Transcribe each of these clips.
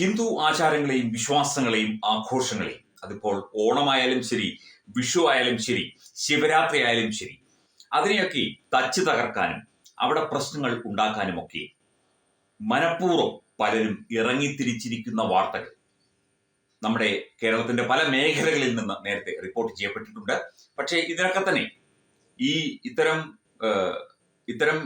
ഹിന്ദു ആചാരങ്ങളെയും വിശ്വാസങ്ങളെയും ആഘോഷങ്ങളെയും അതിപ്പോൾ ഓണമായാലും ശരി വിഷു ആയാലും ശരി ശിവരാത്രി ആയാലും ശരി അതിനെയൊക്കെ തച്ച് തകർക്കാനും അവിടെ പ്രശ്നങ്ങൾ ഉണ്ടാക്കാനുമൊക്കെ മനഃപൂർവം പലരും ഇറങ്ങിത്തിരിച്ചിരിക്കുന്ന വാർത്തകൾ. നമ്മുടെ കേരളത്തിന്റെ പല മേഖലകളിൽ നിന്ന് നേരത്തെ റിപ്പോർട്ട് ചെയ്യപ്പെട്ടിട്ടുണ്ട്. പക്ഷേ ഇതിനൊക്കെ തന്നെ ഈ ഇത്തരം ഇത്തരം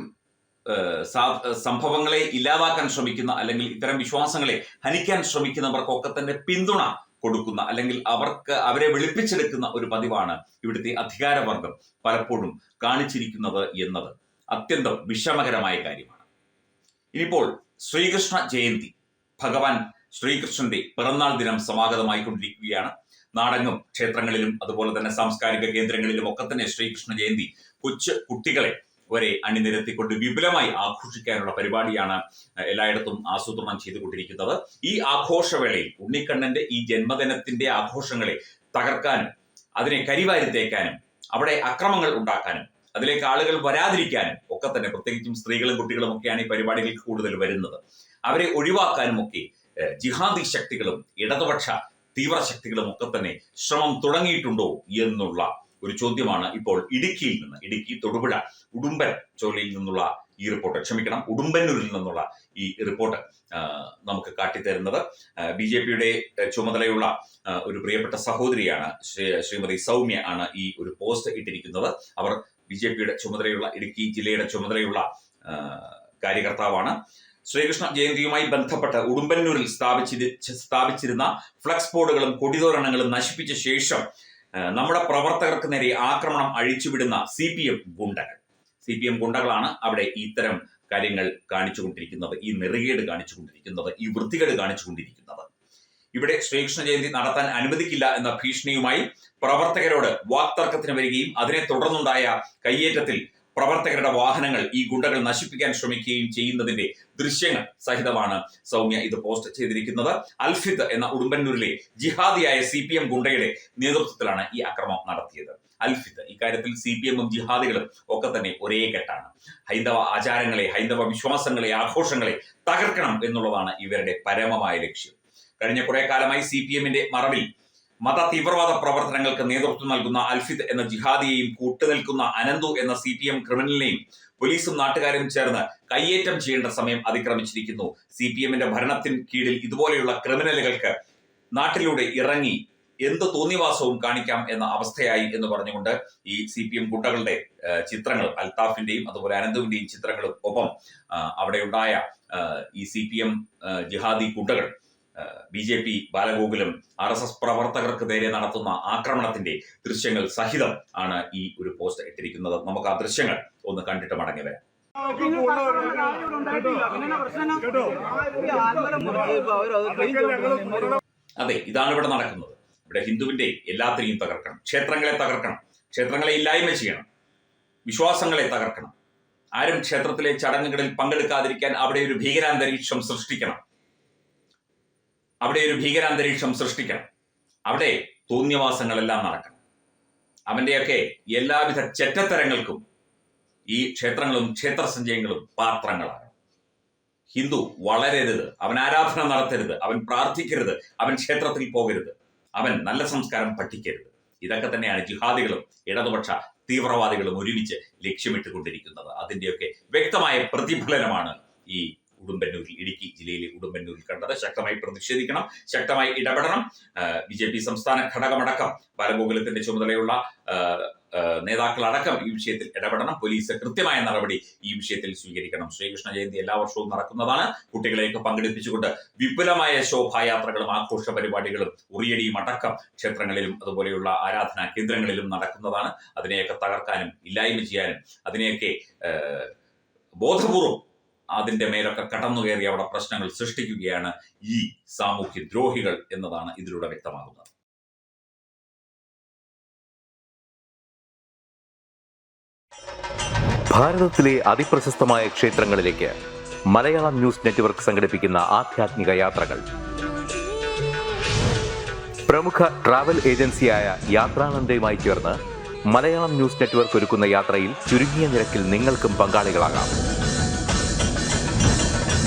സംഭവങ്ങളെ ഇല്ലാതാക്കാൻ ശ്രമിക്കുന്ന അല്ലെങ്കിൽ ഇത്തരം വിശ്വാസങ്ങളെ ഹനിക്കാൻ ശ്രമിക്കുന്നവർക്കൊക്കെ തന്നെ പിന്തുണ കൊടുക്കുന്ന അല്ലെങ്കിൽ അവർക്ക് അവരെ വെളുപ്പിച്ചെടുക്കുന്ന ഒരു പതിവാണ് ഇവിടുത്തെ അധികാരവർഗം പലപ്പോഴും കാണിച്ചിരിക്കുന്നത് എന്നത് അത്യന്തം വിഷമകരമായ കാര്യമാണ്. ഇനിയിപ്പോൾ ശ്രീകൃഷ്ണ ജയന്തി ഭഗവാൻ ശ്രീകൃഷ്ണന്റെ പിറന്നാൾ ദിനം സമാഗതമായിക്കൊണ്ടിരിക്കുകയാണ്. നാടങ്ങും ക്ഷേത്രങ്ങളിലും അതുപോലെ തന്നെ സാംസ്കാരിക കേന്ദ്രങ്ങളിലും ഒക്കെ തന്നെ ശ്രീകൃഷ്ണ ജയന്തി കൊച്ചു കുട്ടികളെ വരെ അണിനിരത്തിക്കൊണ്ട് വിപുലമായി ആഘോഷിക്കാനുള്ള പരിപാടിയാണ് എല്ലായിടത്തും ആസൂത്രണം ചെയ്തുകൊണ്ടിരിക്കുന്നത്. ഈ ആഘോഷവേളയിൽ ഉണ്ണിക്കണ്ണന്റെ ഈ ജന്മദിനത്തിന്റെ ആഘോഷങ്ങളെ തകർക്കാനും അതിനെ കരിവാരി തേക്കാനും അവിടെ അക്രമങ്ങൾ ഉണ്ടാക്കാനും അതിലേക്ക് ആളുകൾ വരാതിരിക്കാനും ഒക്കെ തന്നെ പ്രത്യേകിച്ചും സ്ത്രീകളും കുട്ടികളും ഒക്കെയാണ് ഈ പരിപാടികൾക്ക് കൂടുതൽ വരുന്നത്. അവരെ ഒഴിവാക്കാനും ഒക്കെ ജിഹാദി ശക്തികളും ഇടതുപക്ഷ തീവ്രശക്തികളും ഒക്കെ തന്നെ ശ്രമം തുടങ്ങിയിട്ടുണ്ടോ എന്നുള്ള ഒരു ചോദ്യമാണ് ഇപ്പോൾ ഇടുക്കിയിൽ നിന്ന് ഇടുക്കി തൊടുപുഴ ഉടുമ്പൻ ചോലയിൽ നിന്നുള്ള ഈ റിപ്പോർട്ട്. ക്ഷമിക്കണം ഉടുമ്പന്നൂരിൽ നിന്നുള്ള ഈ റിപ്പോർട്ട് നമുക്ക് കാട്ടിത്തരുന്നത്. ബി ജെ പിയുടെ ചുമതലയുള്ള ഒരു പ്രിയപ്പെട്ട സഹോദരിയാണ് ശ്രീമതി സൗമ്യ ആണ് ഈ ഒരു പോസ്റ്റ് ഇട്ടിരിക്കുന്നത്. അവർ ബി ജെ പിയുടെ ചുമതലയുള്ള ഇടുക്കി ജില്ലയുടെ ചുമതലയുള്ള കാര്യകർത്താവാണ്. ശ്രീകൃഷ്ണ ജയന്തിയുമായി ബന്ധപ്പെട്ട് ഉടുമ്പന്നൂരിൽ സ്ഥാപിച്ചിരി സ്ഥാപിച്ചിരുന്ന ഫ്ലക്സ് ബോർഡുകളും കൊടിതോരണങ്ങളും നശിപ്പിച്ച ശേഷം നമ്മുടെ പ്രവർത്തകർക്ക് നേരെ ആക്രമണം അഴിച്ചുവിടുന്ന സി പി എം ഗുണ്ടകൾ. സി പി എം ഗുണ്ടകളാണ് അവിടെ ഇത്തരം കാര്യങ്ങൾ കാണിച്ചുകൊണ്ടിരിക്കുന്നത്. ഈ നെറുകേട് കാണിച്ചുകൊണ്ടിരിക്കുന്നത്. ഈ വൃത്തികേട് കാണിച്ചുകൊണ്ടിരിക്കുന്നത്. ഇവിടെ ശ്രീകൃഷ്ണ ജയന്തി നടത്താൻ അനുവദിക്കില്ല എന്ന ഭീഷണിയുമായി പ്രവർത്തകരോട് വാക്തർക്കത്തിന് വരികയും അതിനെ തുടർന്നുണ്ടായ കയ്യേറ്റത്തിൽ പ്രവർത്തകരുടെ വാഹനങ്ങൾ ഈ ഗുണ്ടകൾ നശിപ്പിക്കാൻ ശ്രമിക്കുകയും ചെയ്യുന്നതിന്റെ ദൃശ്യങ്ങൾ സഹിതമാണ് സൗമ്യ ഇത് പോസ്റ്റ് ചെയ്തിരിക്കുന്നത്. അൽഫിദ് എന്ന ഉടുമ്പന്നൂരിലെ ജിഹാദിയായ സി പി എം ഗുണ്ടയുടെ നേതൃത്വത്തിലാണ് ഈ അക്രമം നടത്തിയത്. അൽഫിദ് ഇക്കാര്യത്തിൽ സി പി എമ്മും ജിഹാദികളും ഒക്കെ തന്നെ ഒരേ കെട്ടാണ്. ഹൈന്ദവ ആചാരങ്ങളെ ഹൈന്ദവ വിശ്വാസങ്ങളെ ആഘോഷങ്ങളെ തകർക്കണം എന്നുള്ളതാണ് ഇവരുടെ പരമമായ ലക്ഷ്യം. കഴിഞ്ഞ കുറെ കാലമായി സി പി എമ്മിന്റെ മറവിൽ മത തീവ്രവാദ പ്രവർത്തനങ്ങൾക്ക് നേതൃത്വം നൽകുന്ന അൽഫിദ് എന്ന ജിഹാദിയെയും കൂട്ടുനിൽക്കുന്ന അനന്തു എന്ന സി പി എം ക്രിമിനലിനെയും പോലീസും നാട്ടുകാരും ചേർന്ന് കയ്യേറ്റം ചെയ്യേണ്ട സമയം അതിക്രമിച്ചിരിക്കുന്നു. സി പി എമ്മിന്റെ ഭരണത്തിന് കീഴിൽ ഇതുപോലെയുള്ള ക്രിമിനലുകൾക്ക് നാട്ടിലൂടെ ഇറങ്ങി എന്ത് തോന്നിവാസവും കാണിക്കാം എന്ന അവസ്ഥയായി എന്ന് പറഞ്ഞുകൊണ്ട് ഈ സി പി എം കുട്ടകളുടെ ചിത്രങ്ങൾ അൽത്താഫിന്റെയും അതുപോലെ അനന്തുവിന്റെയും ചിത്രങ്ങളും ഒപ്പം അവിടെയുണ്ടായ ഈ സി പി എം ജിഹാദി ഗുണ്ടകൾ B J P Balagokulam R S S പ്രവർത്തകർക്ക് നേരെ നടത്തുന്ന ആക്രമണത്തിന്റെ ദൃശ്യങ്ങൾ സഹിതം ആണ് ഈ ഒരു പോസ്റ്റ് ഇട്ടിരിക്കുന്നത്. നമുക്ക് ആ ദൃശ്യങ്ങൾ ഒന്ന് കണ്ടിട്ട് മടങ്ങി വരാം. അതെ ഇതാണ് ഇവിടെ നടക്കുന്നത്. ഇവിടെ ഹിന്ദുവിന്റെ എല്ലാത്തിനെയും തകർക്കണം. ക്ഷേത്രങ്ങളെ തകർക്കണം. ക്ഷേത്രങ്ങളെ ഇല്ലായ്മ ചെയ്യണം. വിശ്വാസങ്ങളെ തകർക്കണം. ആരും ക്ഷേത്രത്തിലെ ചടങ്ങുകളിൽ പങ്കെടുക്കാതിരിക്കാൻ അവിടെ ഒരു ഭീകരാന്തരീക്ഷം സൃഷ്ടിക്കണം. അവിടെ ഒരു ഭീകരാന്തരീക്ഷം സൃഷ്ടിക്കണം. അവിടെ തോന്നിയവാസങ്ങളെല്ലാം നടക്കണം. അവന്റെയൊക്കെ എല്ലാവിധ ചെറ്റത്തരങ്ങൾക്കും ഈ ക്ഷേത്രങ്ങളും ക്ഷേത്ര സഞ്ചയങ്ങളും പാത്രങ്ങളാണ്. ഹിന്ദു വളരരുത്. അവൻ ആരാധന നടത്തരുത്. അവൻ പ്രാർത്ഥിക്കരുത്. അവൻ ക്ഷേത്രത്തിൽ പോകരുത്. അവൻ നല്ല സംസ്കാരം പഠിക്കരുത്. ഇതൊക്കെ തന്നെയാണ് ജിഹാദികളും ഇടതുപക്ഷ തീവ്രവാദികളും ഒരുമിച്ച് ലക്ഷ്യമിട്ടുകൊണ്ടിരിക്കുന്നത്. അതിന്റെയൊക്കെ വ്യക്തമായ പ്രതിഫലനമാണ് ഈ ഉടുമ്പന്നൂരിൽ ഇടുക്കി ജില്ലയിലെ ഉടുമ്പന്നൂരിൽ കണ്ടത്. ശക്തമായി പ്രതിഷേധിക്കണം ശക്തമായി ഇടപെടണം. ബി ജെ പി സംസ്ഥാന ഘടകമടക്കം ബാലഗോകുലത്തിന്റെ ചുമതലയുള്ള നേതാക്കളടക്കം ഈ വിഷയത്തിൽ ഇടപെടണം. പോലീസ് കൃത്യമായ നടപടി ഈ വിഷയത്തിൽ സ്വീകരിക്കണം. ശ്രീകൃഷ്ണ ജയന്തി എല്ലാ വർഷവും നടക്കുന്നതാണ്. കുട്ടികളെയൊക്കെ പങ്കെടുപ്പിച്ചുകൊണ്ട് വിപുലമായ ശോഭായാത്രകളും ആഘോഷ പരിപാടികളും ഉറിയടിയും അടക്കം ക്ഷേത്രങ്ങളിലും അതുപോലെയുള്ള ആരാധനാ കേന്ദ്രങ്ങളിലും നടക്കുന്നതാണ്. അതിനെയൊക്കെ തകർക്കാനും ഇല്ലായ്മ ചെയ്യാനും അതിനെയൊക്കെ ബോധപൂർവം അതിന്റെ മേലൊക്കെ കടന്നു കയറി അവിടെ പ്രശ്നങ്ങൾ സൃഷ്ടിക്കുകയാണ് ഈ സാമൂഹ്യ ദ്രോഹികൾ എന്നതാണ് ഇതിലൂടെ വ്യക്തമാകുന്നത്. ഭാരതത്തിലെ അതിപ്രശസ്തമായ ക്ഷേത്രങ്ങളിലേക്ക് മലയാളം ന്യൂസ് നെറ്റ്വർക്ക് സംഘടിപ്പിക്കുന്ന ആധ്യാത്മിക യാത്രകൾ. പ്രമുഖ ട്രാവൽ ഏജൻസിയായ യാത്രാനന്ദയുമായി ചേർന്ന് മലയാളം ന്യൂസ് നെറ്റ്വർക്ക് ഒരുക്കുന്ന യാത്രയിൽ ചുരുങ്ങിയ നിരക്കിൽ നിങ്ങൾക്കും പങ്കാളികളാകാം.